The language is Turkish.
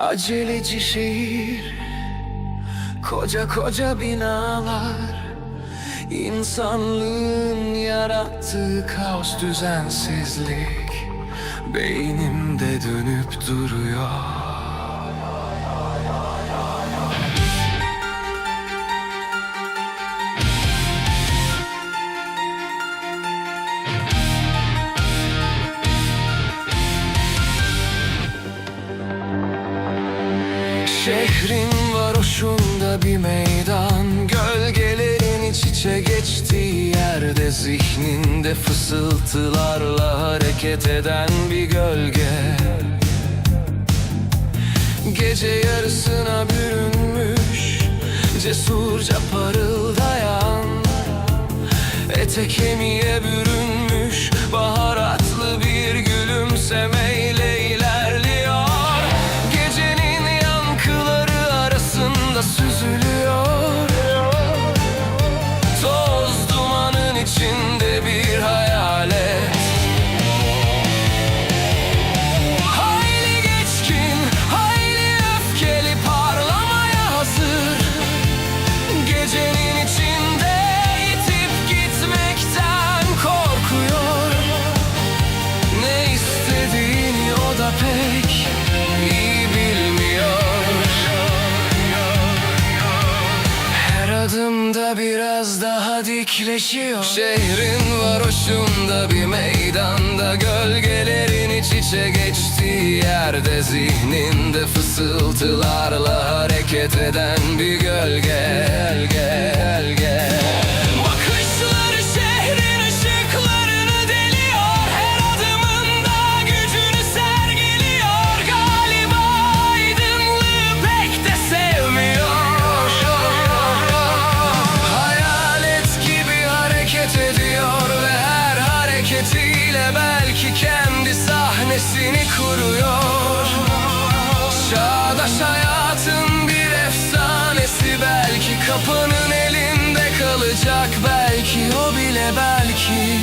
Aceleci şehir Koca koca binalar İnsanlığın yarattığı kaos düzensizlik Beynimde dönüp duruyor Şehrin varoşunda bir meydan Gölgelerin iç içe geçtiği yerde Zihninde fısıltılarla hareket eden bir gölge. Gece yarısına bürünmüş Cesurca parıldayan Ete kemiğe bürünmüş Baharatlı bir gülümsemeyle pek iyi bilmiyor. Her adımda biraz daha dikleşiyor. Şehrin varoşunda bir meydanda Gölgelerin iç içe geçtiği yerde Zihninde fısıltılarla hareket eden bir gölge kuruyor Çağdaş hayatın bir efsanesi. Belki kapının elinde kalacak. Belki o bile belki